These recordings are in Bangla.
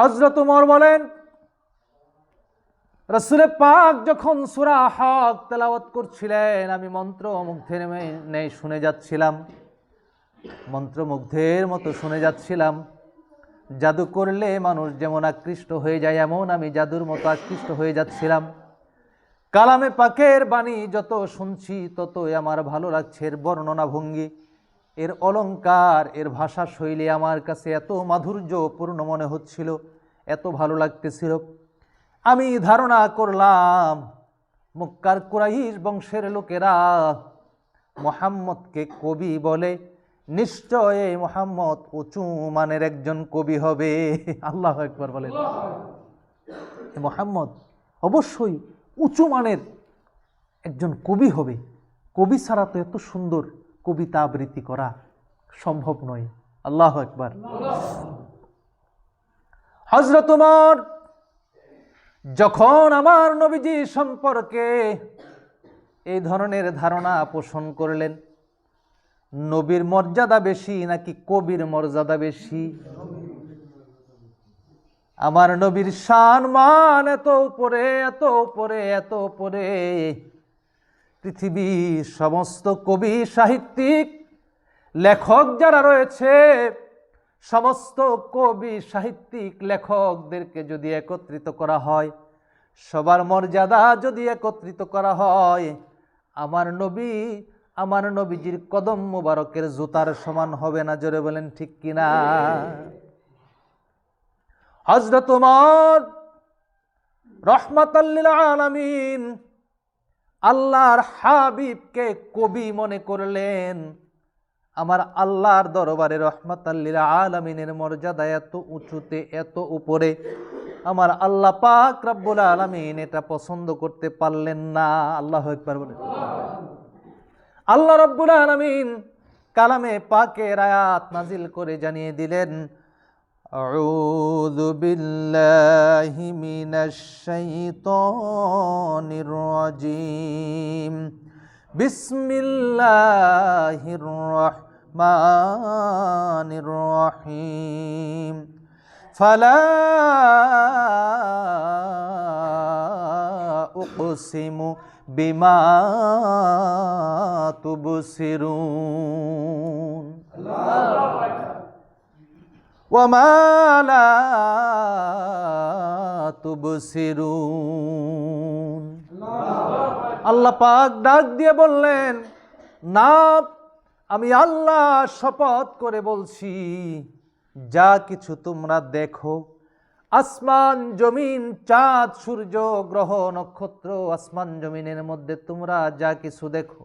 হজরত উমর বলেন রসুল পাক যখন সুরা হক তেলাওয়াত করছিলেন, আমি মন্ত্র মুগ্ধের নেই, শুনে যাচ্ছিলাম। মন্ত্রমুগ্ধের মতো শুনে যাচ্ছিলাম। জাদু করলে মানুষ যেমন আকৃষ্ট হয়ে যায়, এমন আমি জাদুর মতো আকৃষ্ট হয়ে যাচ্ছিলাম। কালামে পাকের বাণী যত শুনছি, ততই আমার ভালো লাগছে এর বর্ণনা ভঙ্গি এর অলঙ্কার এর ভাষা শৈলী আমার কাছে এত মাধুর্যপূর্ণ মনে হচ্ছিল, এত ভালো লাগতেছিল। আমি ধারণা করলাম, মক্কার কুরাইশ বংশের লোকেরা মোহাম্মদকে কবি বলে, নিশ্চয় মোহাম্মদ উঁচু মানের একজন কবি হবে। আল্লাহ একবার বলেন মোহাম্মদ অবশ্যই উঁচু মানের একজন কবি হবে। কবি ছাড়া তো এত সুন্দর কবিতা আবৃত্তি করা সম্ভব নয়। আল্লাহ একবার হজরত উমর যখন আমার নবীজি সম্পর্কে এই ধরনের ধারণা পোষণ করলেন, নবীর মর্যাদা বেশি নাকি কবির মর্যাদা বেশি? আমার নবীর শান মান এত উপরে এত উপরে এত উপরে। পৃথিবীর সমস্ত কবি সাহিত্যিক, লেখক যারা রয়েছে, সমস্ত কবি সাহিত্যিক, লেখকদেরকে যদি একত্রিত করা হয়, সবার মর্যাদা যদি একত্রিত করা হয়, আমার নবী, আমার নবীজির কদম মুবারকের জুতার সমান হবে না, জোরে বলেন ঠিক কিনা? হজরত রহমাতাল্লিল আলামিন আল্লাহর হাবিবকে কবি মনে করলেন। আমার আল্লাহর দরবারে রহমাতাল্লিল আলামিনের মর্যাদা এত উঁচুতে, এত উপরে। আমার আল্লাহ পাক রাব্বুল আলামিন এটা পছন্দ করতে পারলেন না। আল্লাহ একবার বলে আল্লাহ রব্বুল আলামিন কালামে পাকের আয়াত নাজিল করে জানিয়ে দিলেন أعوذ بالله من الشيطان الرجيم بسم الله الرحمن الرحيم فلا أقسم بما تبصرون وما ওয়ামালা আল্লাহ পাক ডাক দিয়ে বললেন, না, আমি আল্লাহ শপথ করে বলছি, যা কিছু তোমরা দেখো, আসমান, জমিন, চাঁদ, সূর্য, গ্রহ, নক্ষত্র, আসমান, জমিনের মধ্যে তোমরা যা কিছু দেখো,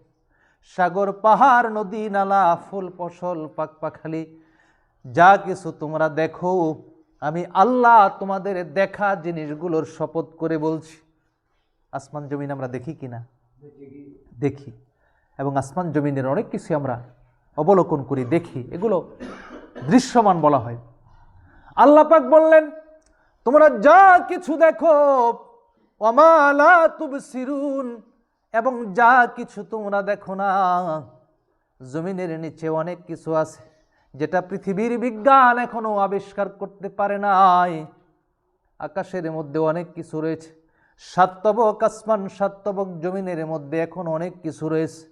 সাগর, পাহাড়, নদী, নালা, ফুল, ফসল পাক পাখালি যা কিছু তোমরা দেখো, আমি আল্লাহ তোমাদের দেখা জিনিসগুলোর শপথ করে বলছি। আসমান জমিন আমরা দেখি কিনা দেখি। এবং আসমান জমিনের অনেক কিছু আমরা অবলোকন করি, দেখি। এগুলো দৃশ্যমান বলা হয়। আল্লাহ পাক বললেন, তোমরা যা কিছু দেখো অমালা তুবসিরুন, এবং যা কিছু তোমরা দেখো না, জমিনের নিচে অনেক কিছু আছে। যেটা পৃথিবীর বিজ্ঞান এখনও আবিষ্কার করতে পারে নাই। আকাশের মধ্যে অনেক কিছু রয়েছে। সাতবক আসমান সাতবক জমিনের মধ্যে এখন অনেক কিছু রয়েছে,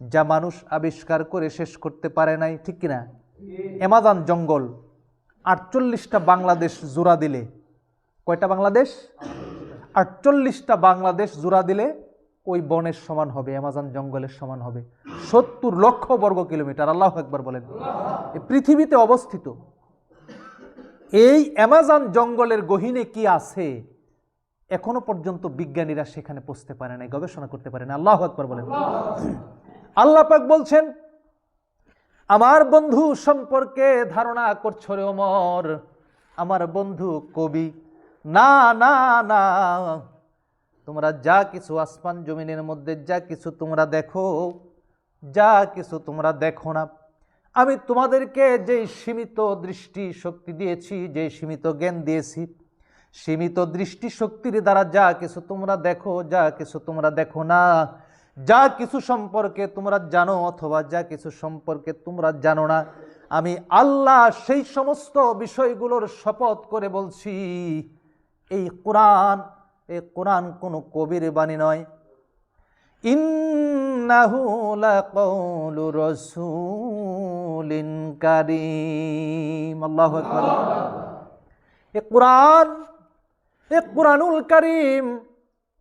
যা মানুষ আবিষ্কার করে শেষ করতে পারে নাই, ঠিক কিনা? অ্যামাজন জঙ্গল, আটচল্লিশটা বাংলাদেশ জোড়া দিলে। কয়টা বাংলাদেশ? আটচল্লিশটা বাংলাদেশ জোড়া দিলে ওই বনের সমান হবে, অ্যামাজন জঙ্গলের সমান হবে। সত্তর লক্ষ বর্গ কিলোমিটার, আল্লাহ একবার বলেন। পৃথিবীতে অবস্থিত। এই অ্যামাজন জঙ্গলের গহিনে কি আছে, এখনও পর্যন্ত বিজ্ঞানীরা সেখানে পৌঁছতে পারে না গবেষণা করতে পারে না আল্লাহ একবার বলেন। আল্লাহ পাক বলছেন, আমার বন্ধু সম্পর্কে ধারণা করছ রে ওমর। আমার বন্ধু কবি। না না না। তোমরা যা কিছু আসমান জমিনের মধ্যে, যা কিছু তোমরা দেখো, যা কিছু তোমরা দেখো না। আমি তোমাদেরকে যেই সীমিত দৃষ্টি শক্তি দিয়েছি যে সীমিত জ্ঞান দিয়েছি, সীমিত দৃষ্টি শক্তির দ্বারা যা কিছু তোমরা দেখো, যা কিছু তোমরা দেখো না, যা কিছু সম্পর্কে তোমরা জানো অথবা যা কিছু সম্পর্কে তোমরা জানো না, আমি আল্লাহ সেই সমস্ত বিষয়গুলোর শপথ করে বলছি, এই কোরআন এই কোরআন কোনো কবির বাণী নয়। ইন্নাহু এ এ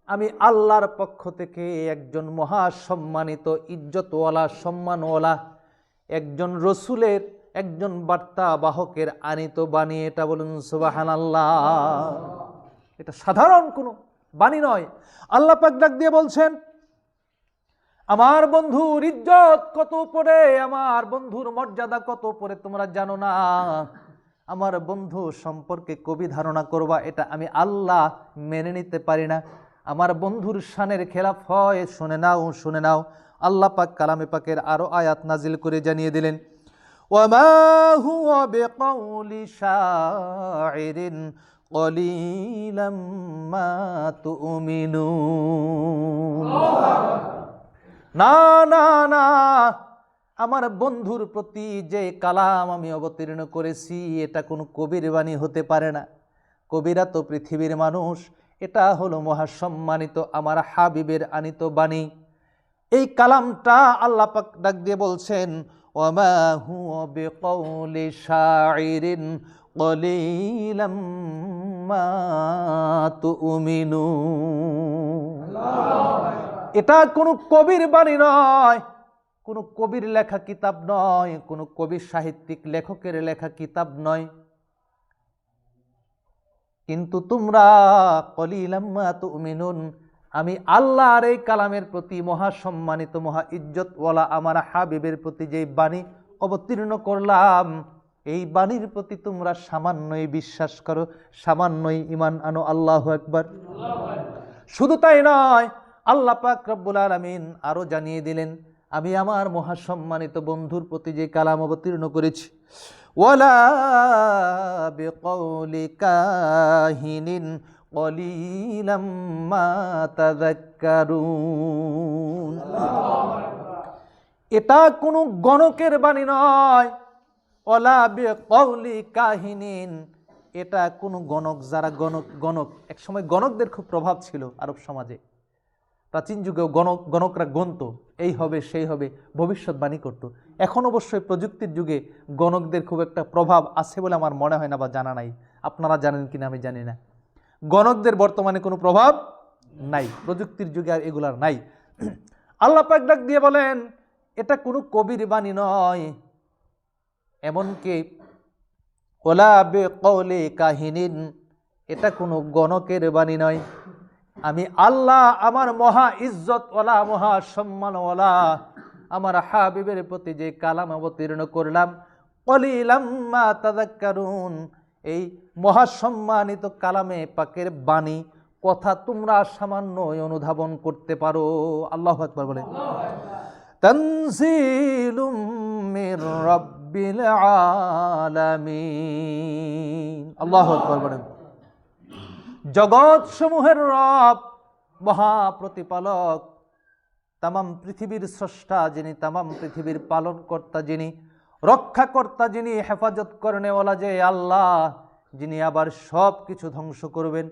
আমি আল্লাহর পক্ষ থেকে একজন মহা সম্মানিত ইজ্জতওয়ালা, সম্মানওয়ালা, একজন রসুলের, একজন বার্তা বাহকের আনিত বাণী। এটা বলুন সুবাহান আল্লাহ এটা সাধারণ কোনো বাণী নয়। আল্লাহ পাক ডাক দিয়ে বলছেন, আমার বন্ধুর ইজ্জত কত উপরে, আমার বন্ধুর মর্যাদা কত উপরে তোমরা জানো না। আমার বন্ধু সম্পর্কে কবি ধারণা করবা, এটা আমি আল্লাহ মেনে নিতে পারি না। আমার বন্ধুর শানের খেলাফ হয়, শুনে নাও শুনে নাও। আল্লাহ পাক কালামে পাকের আরও আয়াত নাজিল করে জানিয়ে দিলেন ওয়ামা হুয়া বিকাউলি শাইরিন কলিলাম মা তুমিনুন না না না, আমার বন্ধুর প্রতি যে কালাম আমি অবতীর্ণ করেছি, এটা কোনো কবির বাণী হতে পারে না। কবিরা তো পৃথিবীর মানুষ, এটা হলো মহাসম্মানিত আমার হাবিবের আনিত বাণী। এই কালামটা আল্লাহ পাক ডাক দিয়ে বলছেন ওমা হুয়া বিকৌলি মা তুমিনুন এটা কোনো কবির বাণী নয়, কোনো কবির লেখা কিতাব নয়, কোনো কবির সাহিত্যিক লেখকের লেখা কিতাব নয়। কিন্তু তোমরা কলিলাম্মা তুমিনুন, আমি আল্লাহর এই কালামের প্রতি মহা সম্মানিত, মহা ইজ্জতওয়ালা, আমার হাবিবের প্রতি যে বাণী অবতীর্ণ করলাম এই বাণীর প্রতি তোমরা সামান্যই বিশ্বাস করো, সামান্যই ইমান আনো, আল্লাহ একবার শুধু তাই নয়, আল্লাহ পাক রব্বুল আলমিন আরও জানিয়ে দিলেন, আমি আমার মহাসম্মানিত বন্ধুর প্রতি যে কালাম অবতীর্ণ করেছি এটা কোনো গণকের বাণী নয়। ওলা বিকৌলি কাহিনিন। এটা কোনো গণক, যারা গণক গণক, একসময় গণকদের খুব প্রভাব ছিল আরব সমাজে। প্রাচীন যুগেও গণক, গণকরা গণত, এই হবে, সেই হবে, ভবিষ্যৎবাণী করত। এখন অবশ্যই প্রযুক্তির যুগে গণকদের খুব একটা প্রভাব আছে বলে আমার মনে হয় না বা জানা নাই। আপনারা জানেন কিনা আমি জানি না। গণকদের বর্তমানে কোনো প্রভাব নাই, প্রযুক্তির যুগে আর এগুলার নাই। আল্লাহ পাক ডাক দিয়ে বলেন, এটা কোনো কবির বাণী নয়। এমনকি ওলা বে কৌলে কাহিনীন এটা কোনো গণকের বাণী নয়। আমি আল্লাহ আমার মহা ইজ্জত ওলা মহা সম্মান ওলা আমার হাবিবের প্রতি যে কালাম অবতীর্ণ করলাম কলিলাম্মা তাদাক্কারুন এই মহাসম্মানিত কালামে পাকের বাণী কথা তোমরা সামান্য অনুধাবন করতে পারো। আল্লাহ একবার বলে তনজিলুম মির আল্লাহু বলেন। জগৎ সমূহের রব, মহাপ্রতিপালক, তামাম পৃথিবীর স্রষ্টা যিনি, তামাম পৃথিবীর পালনকর্তা যিনি, রক্ষাকর্তা যিনি, হেফাজত করেনেওয়ালা যে আল্লাহ, যিনি আবার সব কিছু ধ্বংস করবেন,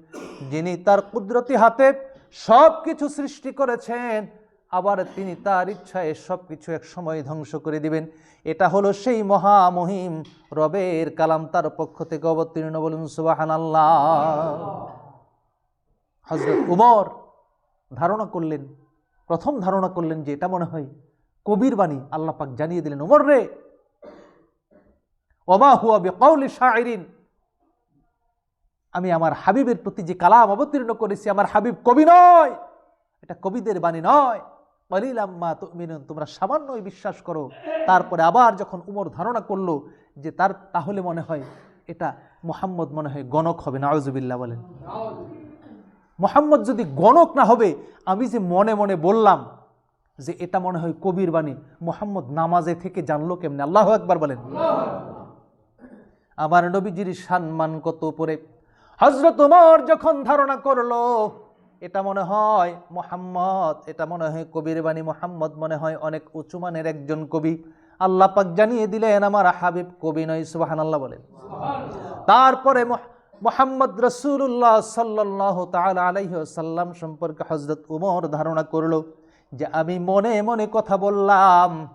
যিনি তার কুদরতি হাতে সব কিছু সৃষ্টি করেছেন আবার তিনি তার ইচ্ছায় সব কিছু এক সময় ধ্বংস করে দিবেন। এটা হলো সেই মহামহিম রবের কালাম, তার পক্ষ থেকে অবতীর্ণ বলুন সুবাহান আল্লাহ হজরত উমর ধারণা করলেন, প্রথম ধারণা করলেন যে এটা মনে হয় কবির বাণী, আল্লাহ পাক জানিয়ে দিলেন, উমর রে, ওমা হুয়া বেকাউলি শাহরিন আমি আমার হাবিবের প্রতি যে কালাম অবতীর্ণ করেছি, আমার হাবিব কবি নয়, এটা কবিদের বাণী নয়। তোমরা সামান্যই বিশ্বাস করো। তারপরে আবার যখন উমর ধারণা করল যে তার তাহলে মনে হয় এটা মোহাম্মদ মনে হয় গণক হবে নাওজুবিল্লাহ বলেন। মোহাম্মদ যদি গণক না হবে, আমি যে মনে মনে বললাম যে এটা মনে হয় কবির বাণী, মোহাম্মদ নামাজে থেকে জানলো কেমনে? আল্লাহ একবার বলেন। আমার নবীজির সম্মান কত উপরে? হজরত যখন ধারণা করল এটা মনে হয় মোহাম্মদ এটা মনে হয় কবির বাণী মোহাম্মদ মনে হয় অনেক উঁচু মানের একজন কবি। আল্লাহ পাক জানিয়ে দিলেন আমার হাবিব কবি নয় সুবাহান আল্লাহ বলেন তারপরে মোহ- মোহাম্মদ রসুল্লাহ সাল্লাহ তাল আলহ্লাম সম্পর্কে হজরত উমর ধারণা করল যে আমি মনে মনে কথা বললাম।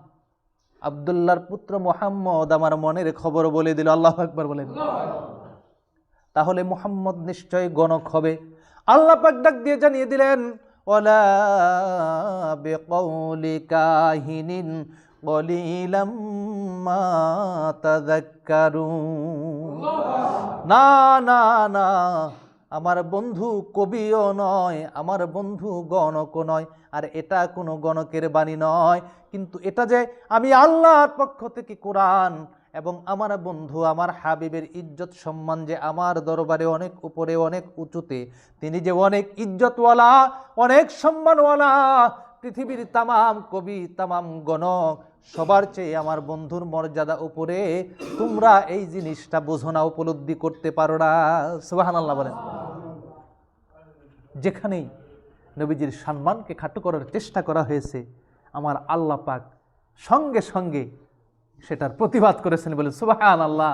আবদুল্লাহর পুত্র মোহাম্মদ আমার মনের খবর বলে দিল। আল্লাহ একবার বলেন। তাহলে মোহাম্মদ নিশ্চয় গণক হবে। আল্লাহ পাক ডাক দিয়ে জানিয়ে দিলেন না না না, আমার বন্ধু কবিও নয়, আমার বন্ধু গণকও নয়, আর এটা কোনো গণকের বাণী নয়। কিন্তু এটা যে আমি আল্লাহর পক্ষ থেকে কোরআন এবং আমার বন্ধু, আমার হাবিবের ইজ্জত সম্মান যে আমার দরবারে অনেক উপরে, অনেক উঁচুতে, তিনি যে অনেক ইজ্জতওয়ালা, অনেক সম্মানওয়ালা, পৃথিবীর তামাম কবি, তামাম গণক, সবার চেয়ে আমার বন্ধুর মর্যাদা উপরে, তোমরা এই জিনিসটা বোঝো না, উপলব্ধি করতে পারো না। সুবাহান আল্লাহ বলেন। যেখানেই নবীজির সম্মানকে খাটো করার চেষ্টা করা হয়েছে, আমার আল্লাহ পাক সঙ্গে সঙ্গে সেটার প্রতিবাদ করেছেন বলে সুবাহান আল্লাহ